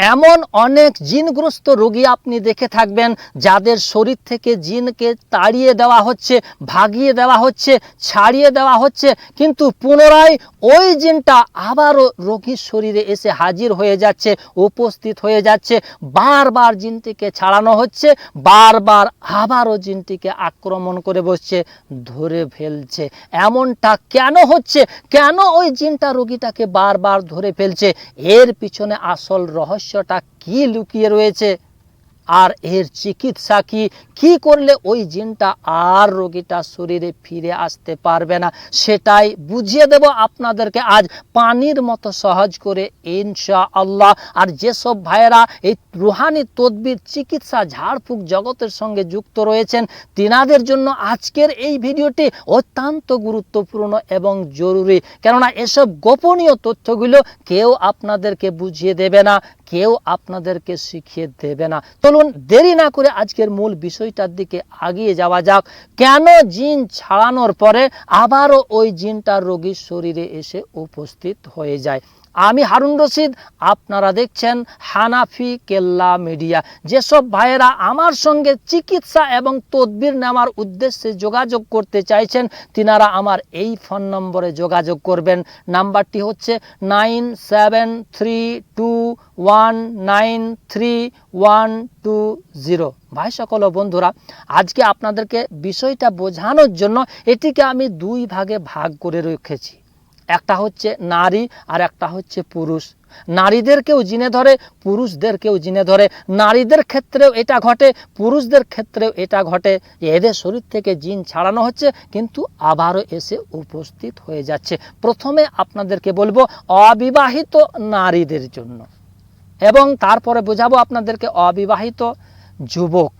এমন অনেক জিনগ্রস্ত রোগী আপনি দেখে থাকবেন, যাদের শরীর থেকে জিনকে তাড়িয়ে দেওয়া হচ্ছে, ভাগিয়ে দেওয়া হচ্ছে, ছাড়িয়ে দেওয়া হচ্ছে, কিন্তু পুনরায় ওই জিনটা আবারও রোগীর শরীরে এসে হাজির হয়ে যাচ্ছে, উপস্থিত হয়ে যাচ্ছে, বারবার জিনটিকে ছাড়ানো হচ্ছে, বারবার আবারও জিনটিকে আক্রমণ করে বসছে, ধরে ফেলছে। এমনটা কেন হচ্ছে? কেন ওই জিনটা রোগীটাকে বারবার ধরে ফেলছে? এর পিছনে আসল রহস্যটা কি লুকিয়ে রয়েছে? আর এর চিকিৎসা কি কি করলে ওই জিনটা আর রোগীটা শরীরে ফিরে আসতে পারবে না? সেটাই বুঝিয়ে দেব আপনাদেরকে আজ। পানির মতো সহজ করে ইনশা আল্লাহ আর যেসব ভাইয়েরা এই রুহানি তদবির, চিকিৎসা, ঝাড়ফুঁক জগতের সঙ্গে যুক্ত রয়েছেন, তিনাদের জন্য আজকের এই ভিডিওটি অত্যন্ত গুরুত্বপূর্ণ এবং জরুরি। কেননা এসব গোপনীয় তথ্যগুলো কেউ আপনাদেরকে বুঝিয়ে দেবে না, কেউ আপনাদেরকে শিখিয়ে দেবে না। চলুন দেরি না করে আজকের মূল বিষয়টার দিকে আগিয়ে যাওয়া যাক। কেন জিন ছাড়ানোর পরে আবারও ওই জিনটা রোগীর শরীরে এসে উপস্থিত হয়ে যায়? আমি হারুন রশিদ, আপনারা দেখছেন হানাফি কেল্লা মিডিয়া। যেসব ভাইয়েরা আমার সঙ্গে চিকিৎসা এবং তদবির নেওয়ার উদ্দেশ্যে যোগাযোগ করতে চাইছেন, তিনারা আমার এই ফোন নম্বরে যোগাযোগ করবেন। নাম্বারটি হচ্ছে nine seven three two one nine three one two zero. ভাই সকল বন্ধুরা, আজকে আপনাদেরকে বিষয়টা বোঝানোর জন্য এটিকে আমি দুই ভাগে ভাগ করে রেখেছি। একটা হচ্ছে নারী আর একটা হচ্ছে পুরুষ। নারীদেরকেও জিনে ধরে, পুরুষদেরকেও জিনে ধরে। নারীদের ক্ষেত্রেও এটা ঘটে, পুরুষদের ক্ষেত্রেও এটা ঘটে। এদের শরীর থেকে জিন ছাড়ানো হচ্ছে, কিন্তু আবারও এসে উপস্থিত হয়ে যাচ্ছে। প্রথমে আপনাদেরকে বলব, অবিবাহিত নারীদের জন্য। এবং তারপরে বোঝাবো আপনাদেরকে অবিবাহিত যুবক।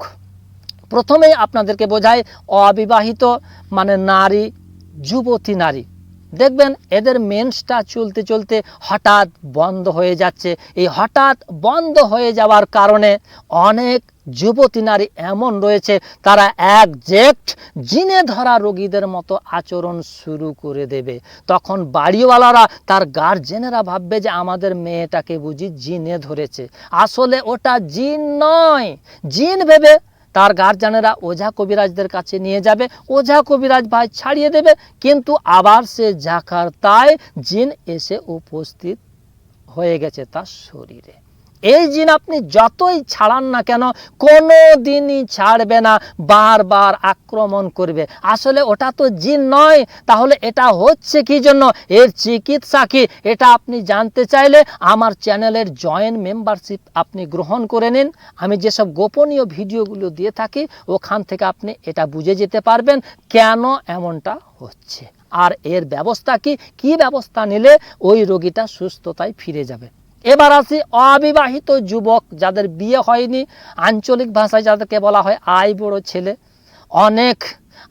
প্রথমেই আপনাদেরকে বোঝায় অবিবাহিত মানে নারী, যুবতী নারী। দেখবেন এদের মেন্সটা চলতে চলতে হঠাৎ বন্ধ হয়ে যাচ্ছে। এই হঠাৎ বন্ধ হয়ে যাওয়ার কারণে অনেক যুবতী নারী এমন রয়েছে, তারা একজ্যাক্ট জিনে ধরা রোগীদের মতো আচরণ শুরু করে দেবে। তখন বাড়িওয়ালারা তার গার্জেনেরা ভাববে যে আমাদের মেয়েটাকে বুঝি জিনে ধরেছে। আসলে ওটা জিন নয়, জিন ভেবে তার গার্জানেরা ওঝা কবিরাজদের কাছে নিয়ে যাবে, ওঝা কবিরাজ ভাই ছাড়িয়ে দেবে, কিন্তু আবার সে জাকার্তায় জিন এসে উপস্থিত হয়ে গেছে তার শরীরে। এই জিন আপনি যতই ছাড়ান না কেন কোনো দিনই ছাড়বে না, বারবার আক্রমণ করবে। আসলে ওটা তো জিন নয়, তাহলে এটা হচ্ছে কি জন্য? এর চিকিৎসা কি? এটা আপনি জানতে চাইলে আমার চ্যানেলের জয়েন্ট মেম্বারশিপ আপনি গ্রহণ করে নিন। আমি যেসব গোপনীয় ভিডিওগুলো দিয়ে থাকি, ওখান থেকে আপনি এটা বুঝে যেতে পারবেন কেন এমনটা হচ্ছে। আর এর ব্যবস্থা কি? কি ব্যবস্থা নিলে ওই রোগীটা সুস্থতায় ফিরে যাবে? এবার আসি অবিবাহিত যুবক যাদের বিয়ে হয়নি। আঞ্চলিক ভাষায় যাদেরকে বলা হয় আই বুড়ো ছেলে। অনেক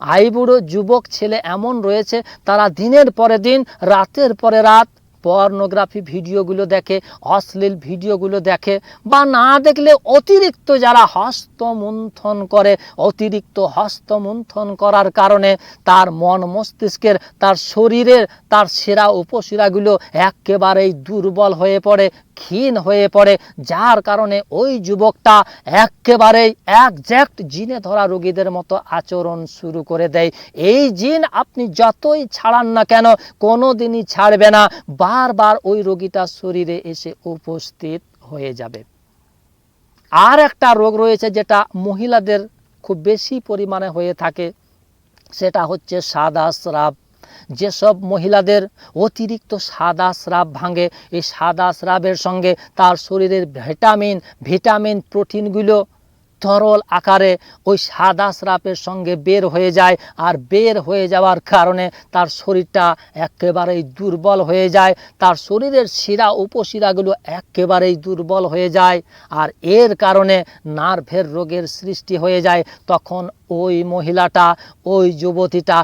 আই বুড়ো যুবক ছেলে এমন রয়েছে, তারা দিনের পরে দিন, রাতের পরে রাত পর্নোগ্রাফি ভিডিওগুলো দেখে, অশ্লীল ভিডিওগুলো দেখে, বা না দেখলে অতিরিক্ত যারা হস্তমন্থন করে, অতিরিক্ত হস্তমন্থন করার কারণে তার মন মস্তিষ্কের, তার শরীরের, তার সেরা উপশিরাগুলো একেবারেই দুর্বল হয়ে পড়ে। ক্ষীণ হয়ে পড়ে, যার কারণে ওই যুবকটা একেবারেই একজ্যাক্ট জিনে ধরা রোগীদের মতো আচরণ শুরু করে দেয়। এই জিন আপনি যতই ছাড়ান না কেন কোনো দিনই ছাড়বে না। বারবার ওই রোগীটা শরীরে এসে উপস্থিত হয়ে যাবে। আর একটা রোগ রয়েছে যেটা মহিলাদের খুব বেশি পরিমাণে হয়ে থাকে, সেটা হচ্ছে সাদা স্রাব। যেসব মহিলাদের অতিরিক্ত সাদা স্রাব ভাঙে, এই সাদা স্রাবের সঙ্গে তার শরীরের ভিটামিন ভিটামিন প্রোটিনগুলো তরল আকারে ওই সাদা স্রাপের সঙ্গে বের হয়ে যায় আর বের হয়ে যাওয়ার কারণে তার শরীরটা একেবারেই দুর্বল হয়ে যায়, তার শরীরের শিরা উপশিরাগুলো একেবারেই দুর্বল হয়ে যায় আর এর কারণে নার্ভের রোগের সৃষ্টি হয়ে যায়। তখন ওই মহিলাটা, ওই যুবতীটা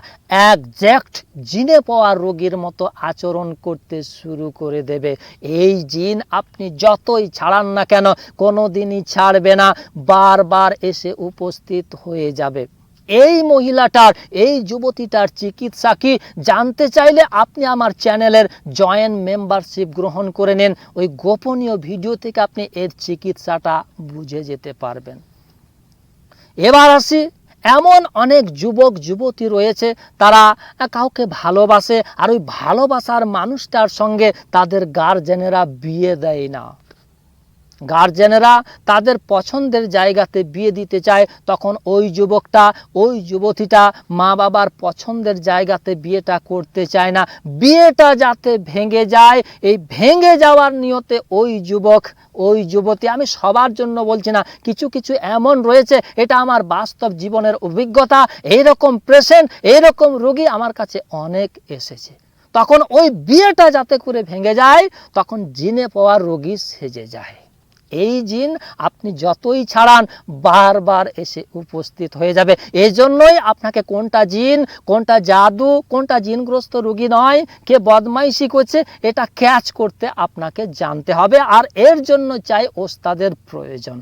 একজ্যাক্ট জিনে পাওয়া রোগীর মতো আচরণ করতে শুরু করে দেবে। এই জিন আপনি যতই ছাড়ান না কেন কোনো দিনই ছাড়বে না, বারবার এসে উপস্থিত হয়ে যাবে। এই মহিলাটার, এই যুবতীটার চিকিৎসা কি? জানতে চাইলে আপনি আমার চ্যানেলের জয়েন্ট মেম্বারশিপ গ্রহণ করে নেন। ওই গোপনীয় ভিডিও থেকে আপনি এর চিকিৎসাটা বুঝে যেতে পারবেন। এবার আসি এমন অনেক যুবক, যুবতী রয়েছে, তারা কাউকে ভালোবাসে আর ওই ভালোবাসার মানুষটার সঙ্গে তাদের গার্জেনেরা বিয়ে দেয় না। গার্জেনেরা তাদের পছন্দের জায়গাতে বিয়ে দিতে চায়, তখন ওই যুবকটা, ওই যুবতীটা মা বাবার পছন্দের জায়গাতে বিয়েটা করতে চায় না। বিয়েটা যাতে ভেঙে যায়, এই ভেঙে যাওয়ার নিয়তে ওই যুবক, ওই যুবতী, আমি সবার জন্য বলছি না, কিছু কিছু এমন রয়েছে, এটা আমার বাস্তব জীবনের অভিজ্ঞতা, এইরকম পেশেন্ট এইরকম রোগী আমার কাছে অনেক এসেছে। তখন ওই বিয়েটা যাতে করে ভেঙে যায়, তখন জিনে পাওয়ার রোগী সেজে যায়। এই জিন আপনি যতই ছাড়ান বারবার এসে উপস্থিত হয়ে যাবে। এই জন্যই আপনাকে কোনটা জিন, কোনটা জাদু, কোনটা জিনগ্রস্ত রোগী নয়, কে বদমাইশি করছে, এটা ক্যাচ করতে আপনাকে জানতে হবে। আর এর জন্য চাই ওস্তাদের প্রয়োজন।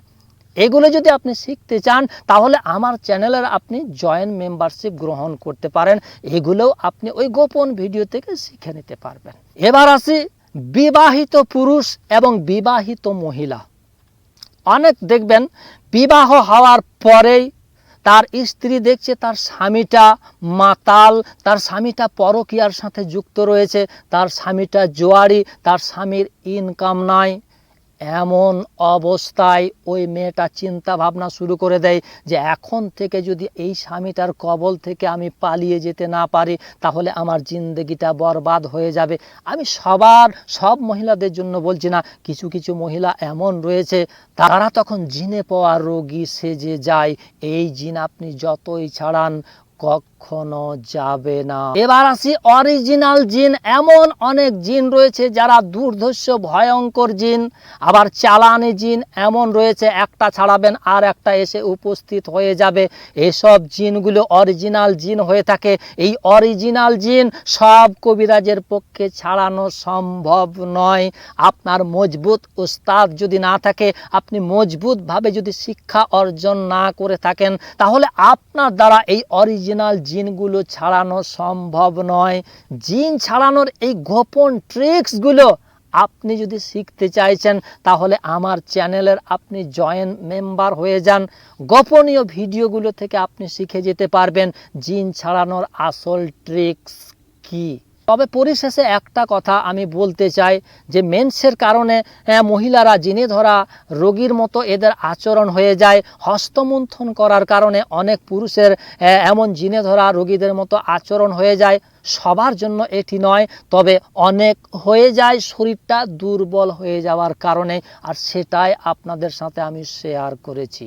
এগুলো যদি আপনি শিখতে চান, তাহলে আমার চ্যানেলের আপনি জয়েন্ট মেম্বারশিপ গ্রহণ করতে পারেন। এগুলোও আপনি ওই গোপন ভিডিও থেকে শিখে নিতে পারবেন। এবার আসি বিবাহিত পুরুষ এবং বিবাহিত মহিলা। অনেক দেখবেন বিবাহ হওয়ার পরেই তার স্ত্রী দেখছে তার স্বামীটা মাতাল, তার স্বামীটা পরকিয়ার সাথে যুক্ত রয়েছে, তার স্বামীটা জোয়ারি, তার স্বামীর ইনকাম নাই। এমন অবস্থায় ওই মেয়েটা চিন্তা ভাবনা শুরু করে দেয় যে এখন থেকে যদি এই স্বামীটার কবল থেকে আমি পালিয়ে যেতে না পারি, তাহলে আমার জিন্দগিটা বরবাদ হয়ে যাবে। আমি সবার, সব মহিলাদের জন্য বলছি না, কিছু কিছু মহিলা এমন রয়েছে, তারা তখন জিনে পাওয়া রোগী সেজে যায়। এই জিন আপনি যতই ছাড়ান কখনো যাবে না। এবার আসি অরিজিনাল জিন। এমন অনেক জিন রয়েছে যারা দুর্ধর্ষ, ভয়ঙ্কর জিন। আবার চালানি জিন এমন রয়েছে, একটা ছাড়াবেন আর একটা এসে উপস্থিত হয়ে যাবে। এসব জিনগুলো অরিজিনাল জিন হয়ে থাকে। এই অরিজিনাল জিন সব কবিরাজের পক্ষে ছাড়ানো সম্ভব নয়। আপনার মজবুত উস্তাদ যদি না থাকে, আপনি মজবুতভাবে যদি শিক্ষা অর্জন না করে থাকেন, তাহলে আপনার দ্বারা এই অরিজিনাল জিনগুলো ছাড়ানো সম্ভব নয়। জিন ছাড়ানোর এই গোপন ট্রিক্সগুলো আপনি যদি শিখতে চাইছেন, তাহলে আমার চ্যানেলের আপনি জয়েন মেম্বার হয়ে যান। গোপনীয় ভিডিওগুলো থেকে আপনি শিখে যেতে পারবেন। জিন ছাড়ানোর আসল ট্রিক্স কী? তবে পরিশেষে একটা কথা আমি বলতে চাই যে মেন্সের কারণে মহিলারা জিনে ধরা রোগীর মতো এদের আচরণ হয়ে যায়। হস্তমন্থন করার কারণে অনেক পুরুষের এমন জিনে ধরা রোগীদের মতো আচরণ হয়ে যায়। সবার জন্য এটি নয়, তবে অনেক হয়ে যায়, শরীরটা দুর্বল হয়ে যাওয়ার কারণে। আর সেটাই আপনাদের সাথে আমি শেয়ার করেছি।